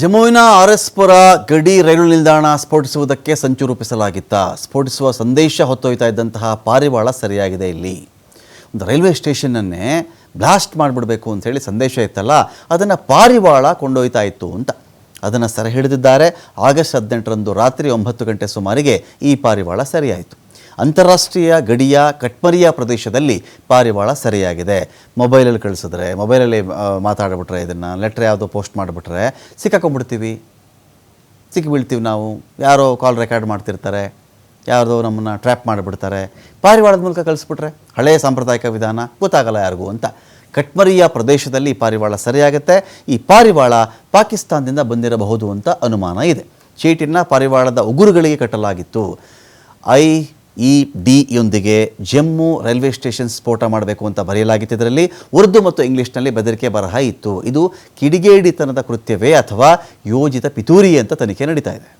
ಜಮ್ಮುವಿನ R S ಪುರ ಗಡಿ ರೈಲು ನಿಲ್ದಾಣ ಸ್ಫೋಟಿಸುವುದಕ್ಕೆ ಸಂಚು ರೂಪಿಸಲಾಗಿತ್ತ. ಸ್ಫೋಟಿಸುವ ಸಂದೇಶ ಹೊತ್ತೊಯ್ತಾ ಇದ್ದಂತಹ ಪಾರಿವಾಳ ಸರಿಯಾಗಿದೆ ಇಲ್ಲಿ. ಒಂದು ರೈಲ್ವೆ ಸ್ಟೇಷನನ್ನೇ ಬ್ಲಾಸ್ಟ್ ಮಾಡಿಬಿಡಬೇಕು ಅಂತೇಳಿ ಸಂದೇಶ ಇತ್ತಲ್ಲ, ಅದನ್ನು ಪಾರಿವಾಳ ಕೊಂಡೊಯ್ತಾ ಇತ್ತು ಅಂತ. ಅದನ್ನು ಸೆರೆ ಹಿಡಿದಿದ್ದಾರೆ. ಆಗಸ್ಟ್ ಹದಿನೆಂಟರಂದು ರಾತ್ರಿ ಒಂಬತ್ತು ಗಂಟೆ ಸುಮಾರಿಗೆ ಈ ಪಾರಿವಾಳ ಸರಿಯಾಯಿತು. ಅಂತಾರಾಷ್ಟ್ರೀಯ ಗಡಿಯ ಕಟ್ಮರಿಯ ಪ್ರದೇಶದಲ್ಲಿ ಪಾರಿವಾಳ ಸರಿಯಾಗಿದೆ. ಮೊಬೈಲಲ್ಲಿ ಕಳಿಸಿದ್ರೆ, ಮೊಬೈಲಲ್ಲಿ ಮಾತಾಡಿಬಿಟ್ರೆ ಇದನ್ನು, ಲೆಟ್ರ್ ಯಾವುದೋ ಪೋಸ್ಟ್ ಮಾಡಿಬಿಟ್ರೆ ಸಿಕ್ಕಾಕೊಂಡ್ಬಿಡ್ತೀವಿ. ಸಿಕ್ಕಿಬೀಳ್ತೀವಿ ನಾವು. ಯಾರೋ ಕಾಲ್ ರೆಕಾರ್ಡ್ ಮಾಡ್ತಿರ್ತಾರೆ. ಯಾರ್ದೋ ನಮ್ಮನ್ನು ಟ್ರ್ಯಾಪ್ ಮಾಡಿಬಿಡ್ತಾರೆ. ಪಾರಿವಾಳದ ಮೂಲಕ ಕಳಿಸ್ಬಿಟ್ರೆ ಹಳೆಯ ಸಾಂಪ್ರದಾಯಿಕ ವಿಧಾನ ಗೊತ್ತಾಗಲ್ಲ ಯಾರಿಗೂ ಅಂತ. ಕಟ್ಮರಿಯ ಪ್ರದೇಶದಲ್ಲಿ ಪಾರಿವಾಳ ಸರಿಯಾಗುತ್ತೆ. ಈ ಪಾರಿವಾಳ ಪಾಕಿಸ್ತಾನದಿಂದ ಬಂದಿರಬಹುದು ಅಂತ ಅನುಮಾನ ಇದೆ. ಚೀಟಿನ ಪಾರಿವಾಳದ ಉಗುರುಗಳಿಗೆ ಕಟ್ಟಲಾಗಿತ್ತು. ಐ ಈ ಡಿ ಯೊಂದಿಗೆ ಜಮ್ಮು ರೈಲ್ವೆ ಸ್ಟೇಷನ್ ಸ್ಫೋಟ ಮಾಡಬೇಕು ಅಂತ ಬರೆಯಲಾಗಿತ್ತು. ಇದರಲ್ಲಿ ಉರ್ದು ಮತ್ತು ಇಂಗ್ಲೀಷ್ನಲ್ಲಿ ಬೆದರಿಕೆ ಬರಹ ಇತ್ತು. ಇದು ಕಿಡಿಗೇಡಿತನದ ಕೃತ್ಯವೇ ಅಥವಾ ಯೋಜಿತ ಪಿತೂರಿ ಅಂತ ತನಿಖೆ ನಡೀತಾ ಇದೆ.